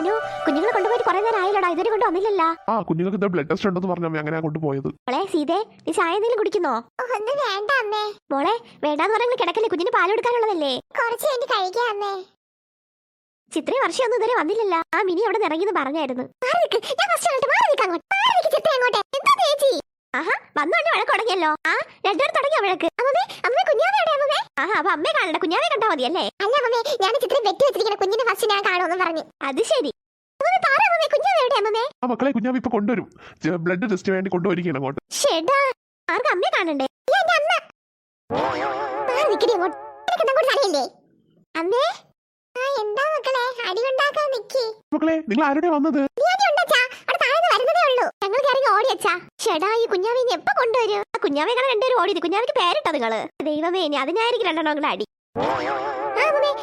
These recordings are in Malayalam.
മനു കുഞ്ഞുങ്ങളെ കൊണ്ടുപോയിട്ട് കുറെ നേരം ആയില്ലടാ. ഇതുവരെ കൊണ്ട് വന്നില്ലല്ലോ ആ കുഞ്ഞുങ്ങൾക്ക് ബ്ലഡ് ടെസ്റ്റ് ഉണ്ടെന്ന് പറഞ്ഞു അങ്ങനെ കൊണ്ടുപോയത്. മോളെ സീതേ നീ ചായ എന്തെങ്കിലും കുടിക്കുന്നോ? ഒന്നും വേണ്ട അമ്മേ. മോളെ വേണ്ടാന്ന് പറഞ്ഞാൽ കിടക്കല്ലേ? കുഞ്ഞിന് പാൽ കൊടുക്കാനുള്ളതല്ലേ? കുറച്ച് കഴിഞ്ഞ് കഴിക്കാം അമ്മേ. ചിത്രേ വർഷം ഒന്നും ഇതുവരെ വന്നില്ലല്ലോ. ആ മിനി അവിടെ ഇറങ്ങിന്ന് പറഞ്ഞായിരുന്നു. മാറി. ഞാൻ ഫസ്റ്റ് അങ്ങോട്ട് മാറി നിൽക്കാം അങ്ങോട്ട്. മാറി നിൽക്ക് ചിത്ത അങ്ങോട്ട്. എന്താ ചേച്ചി? വന്നോണ്ട് വഴക്ക് തുടങ്ങിയല്ലോ. ആ രണ്ടുപേർ തുടങ്ങിയ വഴക്ക്. അമ്മേ അമ്മേ കുഞ്ഞാവ എവിടെ അമ്മേ ആഹാ അപ്പൊ അമ്മേ കാണണ്ട കുഞ്ഞാവെ കണ്ടാ മതിയല്ലേ? അല്ല അമ്മേ ഞാൻ ചിത്രം വെട്ടി വെച്ചിരിക്കുന്ന കുഞ്ഞിനെ ഫസ്റ്റ് ഞാൻ കാണുമെന്ന് പറഞ്ഞു. അത് ശരി. അമ്മേ കുഞ്ഞാവ അമ്മേ ആ മക്കളെ കുഞ്ഞാവ് ഇപ്പൊ കൊണ്ടുവരും. ബ്ലഡ് ടെസ്റ്റ് വേണ്ടി കൊണ്ടുവരികയാണ് അങ്ങോട്ട്. ഷെടാ ആർക്ക് അമ്മയെ കാണണ്ടേ? മക്കളെ? നിങ്ങൾ ആരുടെ വന്നത്? ഉള്ളൂ ഞങ്ങൾ കയറി ഓടിയച്ചാ ഷെടാ ഈ കുഞ്ഞാവെ എപ്പോ കൊണ്ടുവരും? ആ കുഞ്ഞാവെ കണ രണ്ടുപേരും ഓടിയത് കുഞ്ഞാവിക്ക് പേരിട്ടോ നിങ്ങൾ? ദൈവമേ ഇനി അതിനായിരിക്കും രണ്ടെണ്ണം കൂടെ അടി.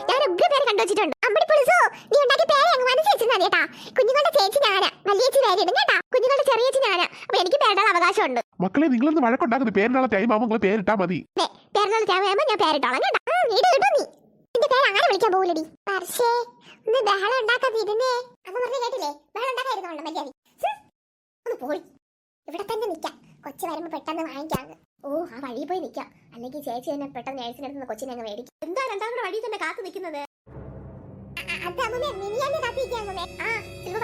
ഞാൻ ഉഗ്ര പേര് കണ്ടു വെച്ചിട്ടുണ്ട് അമ്പടി പുളിസോ നീ ഉണ്ടാക്കിയ പേര് അങ്ങ് മനസ്സിൽ വെച്ചിരുന്നാ കേട്ടാ. കുഞ്ഞുങ്ങളുടെ ചേച്ചി ഞാനാ. വലിയേച്ചി പേര് ഇടും കേട്ടാ. കുഞ്ഞുങ്ങളുടെ ചെറിയ ചേച്ചി ഞാനാ. അപ്പൊ എനിക്ക് പേരിടാൻ അവകാശമുണ്ട്. മക്കളെ നിങ്ങളൊന്ന് വഴക്കുണ്ടാക്കുന്നത് പേരിനുള്ള ടൈം ആവുമ്പോൾ നിങ്ങൾ പേരിട്ടാ മതി. പേരിനുള്ള ചാവയാകുമ്പോ ഞാൻ പേരിട്ടോളാം കേട്ടാ. ഇട് ഇടും നീ. നിന്റെ പേര് അങ്ങനെ വിളിക്കാൻ പോകില്ലടി പക്ഷേ ഒന്ന് ബഹളം ഉണ്ടാക്കാതിരുന്നേ. അമ്മ പറഞ്ഞു കേട്ടില്ലേ? ബഹളം ഉണ്ടാക്കാതിരുന്നോളാം മര്യാദ ഒന്ന് പോയി. ഇവിടെ തന്നെ നിൽക്കാം കൊച്ചു വരുമ്പോൾ പെട്ടെന്ന് വാങ്ങിക്കാന്ന് ഓ ആ വഴി പോയി നിൽക്കാം അല്ലെങ്കിൽ ചേച്ചി തന്നെ പെട്ടെന്ന് നേഴ്സിന്റെ അടുത്ത് കൊച്ചിനെ അങ്ങ് മേടിക്കും. എന്താ രണ്ടാമത്തെ കൂടെ വഴി തന്നെ കാത്തു നിൽക്കുന്നത്? അത് അമ്മേ മിനിയാന്ന് കാത്തിരിക്കാൻ അമ്മേ ആ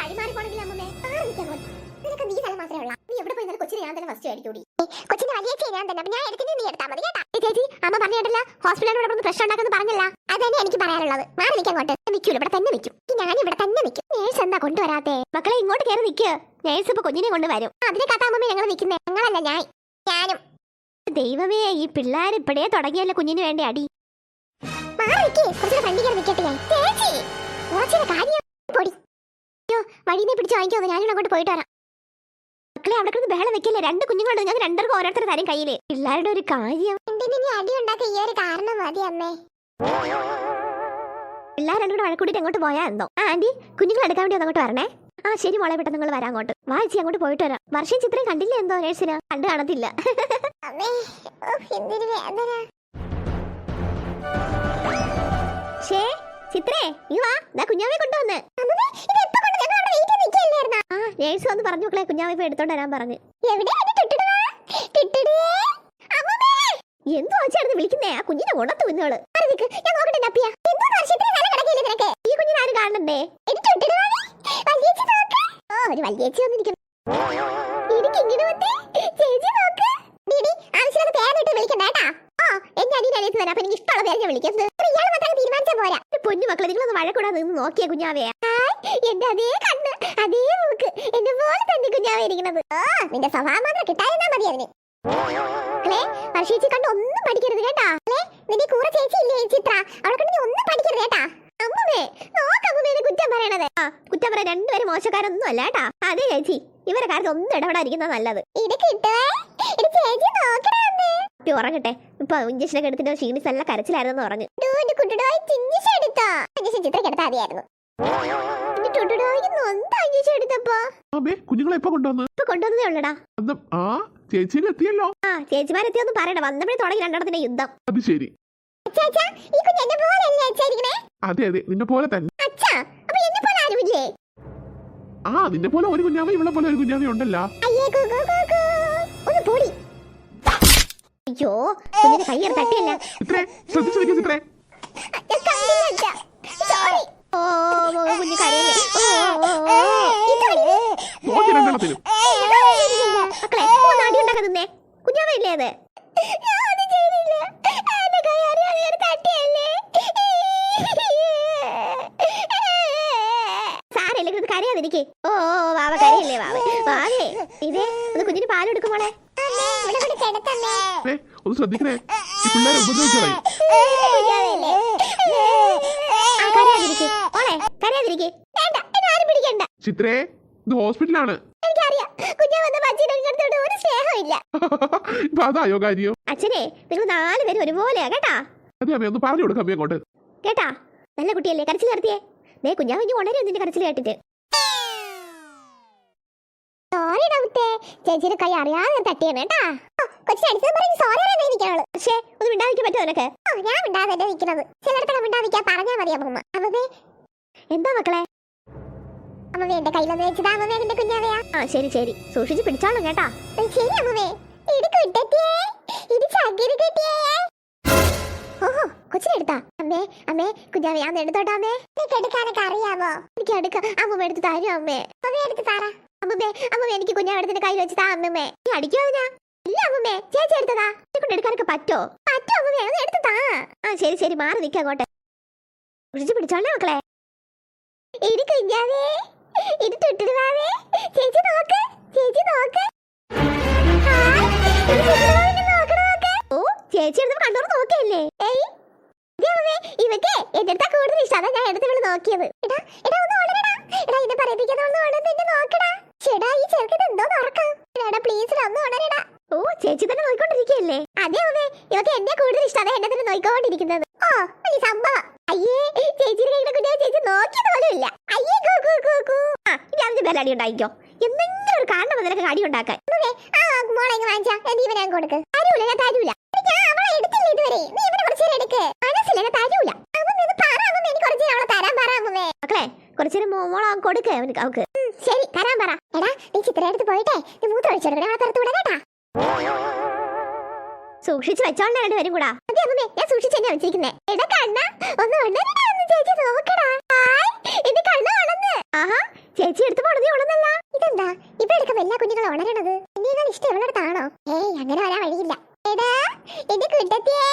വഴി മാറി പോണെങ്കിൽ അമ്മേ മാറി നിൽക്കാൻ കൊണ്ട് നിനക്ക് നീ സ്ഥലം മാത്രമേ ഉള്ളൂ. നീ എവിടെ കൊച്ചിനെ ഞാൻ തന്നെ ഫസ്റ്റ് മേടിക്കൂടി. കൊച്ചിന്റെ വലിയ ചേച്ചി ഞാൻ തന്നെ. ഞാൻ എടുത്തിട്ട് നീ എടുത്താൽ മതി കേട്ടാ? ചേച്ചി അമ്മ പറഞ്ഞിട്ടില്ല ഹോസ്പിറ്റലിൽ ഇവിടെ വന്ന് പ്രശ്നം ഉണ്ടാക്കുന്നു പറഞ്ഞില്ല. അതന്നെ എനിക്ക് പറയാനുള്ളത്. മാറി നിൽക്കാൻ അങ്ങോട്ട്. നിൽക്കൂല. ഇവിടെ തന്നെ നിൽക്കും. ഞാൻ ഇവിടെ തന്നെ നിൽക്കും. നേഴ്സ് എന്താ കൊണ്ടുവരാത്തെ? മക്കളെ ഇങ്ങോട്ട് കയറി നിൽക്കുക നേഴ്സ് ഇപ്പൊ കുഞ്ഞിനെ കൊണ്ടുവരും. അതിനെ കാത്താമ്മ ഞങ്ങൾ നിൽക്കുന്നേ. ഞങ്ങളല്ല ഞാൻ. ഞാനും. ദൈവമേ ഈ പിള്ളേർ ഇപ്പഴേ തുടങ്ങിയല്ലോ കുഞ്ഞിന് വേണ്ടി അടി. വഴിനെ പിടിച്ച് വാങ്ങിക്കോ ഞാനും അങ്ങോട്ട് പോയിട്ട് വരാം. മക്കളെ അവിടെ കിടന്ന് ബഹളം വെക്കല്ലേ? രണ്ട് കുഞ്ഞുങ്ങളുണ്ട്. ഞാൻ രണ്ടർക്കും ഓരോരുത്തർ തരും കയ്യിൽ പിള്ളേരുടെ ഒരു കാര്യം. എന്തിനു നീ അടി ഉണ്ടാക്കാൻ ഈ ഒരു കാരണം മതി അമ്മേ. പിള്ളേർ രണ്ടും കൂടെ വഴക്കൂടിയിട്ട് അങ്ങോട്ട് പോയാ എന്തോ? ആ ആന്റി കുഞ്ഞുങ്ങൾ എടുക്കാൻ വേണ്ടി അങ്ങോട്ട് വരണേ. ആ ശരി മോളെ പെട്ടെന്ന് നിങ്ങൾ വരാം അങ്ങോട്ട്. വായിച്ചി അങ്ങോട്ട് പോയിട്ട് വരാം. വർഷം ചിത്രം കണ്ടില്ല എന്തോ നേഴ്സിന്? കണ്ടു കാണത്തില്ല. ഷേ ചിത്രേ നീ വാ. ദാ കുഞ്ഞാവെ കൊണ്ടുവന്ന്. ആ നേഴ്സ് വന്ന് പറഞ്ഞു മക്കളെ കുഞ്ഞാവെ ഇപ്പൊ എടുത്തോണ്ട് വരാൻ പറഞ്ഞു. എന്തോ വെച്ചായിരുന്നു വിളിക്കുന്നേ? ആ കുഞ്ഞിനെ ഉണർത്തു കുഞ്ഞോൾ ഞാൻ നോക്കട്ടെ ഈ കുഞ്ഞിനെ ആരും കാണണ്ടേ ടിട്ടിടുവാണേ വലിയേച്ചി നോക്ക്. ഓ ഒരു വല്യേച്ചി വന്നിരിക്കുന്നു. ഇടിക്ക് ഇങ്ങനെ വന്നേ? ചേച്ചി നോക്ക്. ഡിഡി ആവശ്യമില്ലാത്ത പേരിട്ട് വിളിക്കണ്ട കേട്ടാ. ഓ എന്റെ അനിയൻ അനിയത്ത് അപ്പൊ എനിക്ക് ഇഷ്ടമുള്ള പേര് ഞാൻ വിളിക്കുന്നത് ഇയാൾ മാത്രം തീരുമാനിച്ചാൽ പോരാ. പൊന്നു മക്കളെ നിങ്ങളൊന്ന് വഴക്കൂടാ നിന്ന് നോക്കിയ കുഞ്ഞാവേ. എന്റെ അതേ കണ്ണ് അതേ മൂക്ക് എന്റെ പോലെ തന്നെ കുഞ്ഞാവേ ഇരിക്കുന്നത്. ഓ നിന്റെ സ്വഭാവം മാത്രം കിട്ടായിരുന്നാ മതി അതിന് അല്ലേ? വർഷേച്ചി കണ്ട് ഒന്നും പഠിക്കരുത് കേട്ടാ. അല്ലേ? നിന്റെ കൂടെ ചേച്ചി ഇല്ലേ ചിത്ര അവളെ കണ്ട് നീ ഒന്നും പഠിക്കരുത് കേട്ടാ. അമ്മേ കുറ്റം പറയണത്? ആ കുറ്റം പറയാൻ രണ്ടുപേരും മോശക്കാരൊന്നും അല്ല കേട്ടാ. അതെ ചേച്ചി. ഇവരെ കാര്യത്തിൽ ഒന്നും ഇടപെടാതിരിക്കുന്ന നല്ലത്. ഇത് കിട്ടുവേ? ഇത് ചേച്ചി നോക്കണേ കുട്ടി ഉറങ്ങട്ടെ. ഇപ്പൊ ഇഞ്ചക്ഷനെ എടുത്തിട്ട് ക്ഷീണിച്ച് നല്ല കരച്ചിലായിരുന്നു പറഞ്ഞു. ഇഞ്ചക്ഷൻ കുഞ്ഞുങ്ങളെ എപ്പോ കൊണ്ടുവന്ന് ഇപ്പൊ കൊണ്ടുവന്നേ ഉള്ളടാ ആ ചേച്ചിയിൽ എത്തിയല്ലോ ആ ചേച്ചിമാരെത്തിയൊന്നും പറയണ്ട വന്നപ്പോഴേ തുടങ്ങി രണ്ടെണ്ണത്തിന്റെ യുദ്ധം അത് ശരി അതെ അതെ നിന്നെ പോലെ തന്നെ അപ്പൊ എന്നെ പോലെ ആരുമില്ലേ ആ നിന്നെ പോലെ ഒരു കുഞ്ഞാമ ഇവളെ പോലെ ഒരു കുഞ്ഞാമ ഉണ്ടല്ലോ അയ്യേ കൂ കൂ കൂ കൂ. ഒന്ന് പൊടി അയ്യോ കുഞ്ഞിന്റെ കയ്യർ തട്ടിയല്ല ശ്രദ്ധിച്ചു ഞാൻ കണ്ടില്ല സോറി ഓ ഓ, കുഞ്ഞ് കരയല്ലേ ഓ, ഓ, ഓ, ഓ. നോക്കി രണ്ടെണ്ണത്തിനും മക്കളെ ഒന്ന് അടി ഉണ്ടാക്കാൻ നിന്നേ കുഞ്ഞാവയില്ലേ അത് ഞാനൊന്നും ചെയ്തില്ല എന്റെ കൈ അറിയാതെ തട്ടിയല്ലേ ഇത് കരയാതിരിക്കേ ഓ ഓ, വാവ കരയല്ലേ വാവ. വാവേ ഇതേ ഒന്ന് കുഞ്ഞിന് പാൽ എടുക്കുമോളെ ഒന്ന് ശ്രദ്ധിക്കണേ. ഈ പിള്ളേരെ ഉപദ്രവിച്ചോളെ. കരയാതിരിക്കേ. വേണ്ട എന്നെ ആരും പിടിക്കണ്ട. ചിത്രേ ഇത് ഹോസ്പിറ്റലാണ്. എനിക്കറിയാം. കുഞ്ഞാ വന്ന പച്ചിയുടെ അടുത്തോട്ട് ഒരു സ്നേഹമില്ല ഇപ്പൊ അതായോ കാര്യം? അച്ഛനെ നിങ്ങൾ നാല് പേരും ഒരുപോലെയാ കേട്ടാ? അതെ അമ്മ ഒന്ന് പറഞ്ഞു കൊടുക്കാം അങ്ങോട്ട്. കേട്ടാ? നല്ല കുട്ടിയല്ലേ കരച്ചിൽ നടത്തിയേ. ദേ കുഞ്ഞു ഉണരും നിന്റെ കരച്ചിൽ കേട്ടിട്ട്? സോറി ഡൗട്ടേ ചേച്ചിയുടെ കൈ അറിയാതെ തട്ടിയാണ് കേട്ടാ കൊച്ചിനെ അടിച്ചത് പറഞ്ഞ് സോറി അറിയാൻ ഇരിക്കണുള്ളൂ പക്ഷേ ഒന്ന് മിണ്ടാതിരിക്കാൻ പറ്റുമോ നിനക്ക്? ഓ ഞാൻ മിണ്ടാതെ നിൽക്കുന്നത്. ചിലയിടത്തൊക്കെ മിണ്ടാതിരിക്കാൻ പറഞ്ഞാൽ മതി അമ്മ അമ്മേ എന്താ മക്കളെ? അമ്മമ്മേ എന്റെ കയ്യിലൊന്ന് വെച്ചതാ അമ്മമ്മേ എന്റെ കുഞ്ഞാവയാ. ആ ശരി ശരി. സൂക്ഷിച്ച് പിടിച്ചോളാം കേട്ടാ. ശരി അമ്മമ്മേ. ഇത് കുട്ടത്തിയേ. ഇത് ചകിരി കെട്ടിയേ. ഓഹോ കൊച്ചിനെടുത്താ അമ്മേ അമ്മേ കുഞ്ഞാവേ ഞാൻ എടുത്തോട്ടാ അമ്മേ. അറിയാമോ? എനിക്ക് അടുക്ക അമ്മ എടുത്ത് തരും അമ്മേ? അമ്മ എടുത്ത് താറ അമ്മമ്മേ അമ്മമ്മേ എനിക്ക് കുഞ്ഞാടത്തിന്റെ കയ്യിൽ വെച്ചതാ അമ്മമ്മേ. നീ അടിക്കോ അതിനാ? ഇല്ല അമ്മമ്മേ ചേച്ചി എടുത്തതാ. എന്നെ എടുക്കാനൊക്കെ പറ്റോ? പറ്റോ അമ്മമ്മേ ഒന്ന് എടുത്ത് താ. ആ ശരി ശരി മാറി നിൽക്കാം അങ്ങോട്ട്. പിടിച്ചോളേ മക്കളെ? ഇത് കുഞ്ഞാവേ ഇത് തൊട്ടിരുവാവേ ചേച്ചി നോക്ക് ചേച്ചി നോക്ക്. ഓ ചേച്ചി എടുത്ത് കണ്ടോറ് നോക്കിയല്ലേ? ഏയ് ഇവക്ക് എന്റെ അടുത്താ കൂടുതൽ ഇഷ്ടം. അതാ ഞാൻ എടുത്ത് ഇവിടെ നോക്കിയത്. എടാ എടാ ഒന്ന് ഓടടാ എടാ ഇത് പറയിപ്പിക്കാതെ ഒന്ന് ഓടുന്ന എന്നെ നോക്കടാ ചേടാ ഈ ചെറുക്കൻ എന്തോ നടക്കാം പ്ലീസ് ഒന്ന് ഉണരടാ ഓ ചേച്ചി തന്നെ നോക്കിക്കൊണ്ടിരിക്കുകയല്ലേ അതെ അമ്മേ. ഇവക്ക് എന്നെ കൂടുതൽ ഇഷ്ടം. അതാ എന്നെ തന്നെ നോക്കിക്കൊണ്ടിരിക്കുന്നത് ഓ ഈ സംഭവം. അയ്യേ ചേച്ചിയുടെ കയ്യിലെ കുഞ്ഞാ ചേച്ചി നോക്കിയത് പോലും ഇല്ല. അയ്യേ കൂ കൂ കൂ കൂ. ആ ഇനി അതിന്റെ പേര് അടി ഉണ്ടായിക്കോ എന്തെങ്കിലും ഒരു കാരണം അതിനൊക്കെ അടി ഉണ്ടാക്കാൻ. ആ മോളെ വാങ്ങിച്ചാ. നീ ഇവനെ കൊടുക്ക്. തരൂല ഞാൻ തരൂല. അവളെ എടുത്തില്ല ഇതുവരെ. നീ ഇവനെ കുറച്ച് നേരം എടുക്ക്. മനസ്സില്ല ഞാൻ തരൂല. ഇത് പറ അമ്മ എനിക്ക് കുറച്ച് നേരം അവളെ തരാൻ പറ അമ്മേ. മക്കളെ കുറച്ചേരം മോളെ കൊടുക്ക അവന് അവക്ക് ശരി തരാൻ പറ എടാ നീ പോയിട്ടേ നീ മൂത്രം ഒഴിച്ചെടുക്കണേ അവളെ പുറത്ത് വിടാ കേട്ടാ? സൂക്ഷിച്ച് രണ്ടുപേരും കൂടാ. അതെ അമ്മേ ഞാൻ സൂക്ഷിച്ച് തന്നെ വെച്ചിരിക്കുന്നേ. എടാ കണ്ണ ഒന്ന് ഒന്ന് ചേച്ചി നോക്കടാ. ഹായ് ഇത് കണ്ണ ഉണന്ന് ആഹാ ചേച്ചി എടുത്ത് പോണത് ഉണന്നല്ല ഇതെന്താ? ഇവിടെ എടുക്കുമ്പോ എല്ലാ കുഞ്ഞുങ്ങളും ഉണരണത്? എന്നേക്കാൾ ഇഷ്ടം ഇവളടുത്താണോ ഏയ് അങ്ങനെ വരാൻ വഴിയില്ല. എടാ എന്റെ കുട്ടത്തിയേ.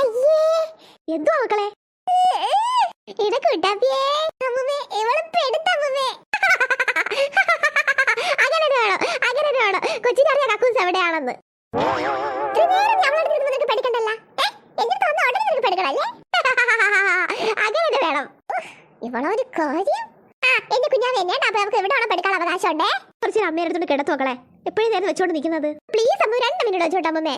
അയ്യേ. എന്തോ മക്കളെ? ഇത് കുട്ടത്തിയേ. അമ്മേ ഇവളെ പെടുത്തമ്മമ്മേ. അങ്ങനെ വേണം അങ്ങനെ വേണം കൊച്ചിനറിയാം കക്കൂസ് എവിടെയാണെന്ന്. അങ്ങനെ വേണം. ഇവളൊരു കാര്യം? എന്റെ കുഞ്ഞാവ് എന്നെ അപ്പൊ നമുക്ക് എവിടെയാണോ പഠിക്കാൻ അവകാശമുണ്ടേ കുറച്ചേരം അമ്മയുടെ അടുത്തോട്ട് കിടത്തു മക്കളെ. എപ്പോഴും നേരം വെച്ചോണ്ട് നിൽക്കുന്നത് പ്ലീസ് അമ്മ രണ്ട് മിനിറ്റ് വെച്ചോട്ടെ അമ്മമ്മേ.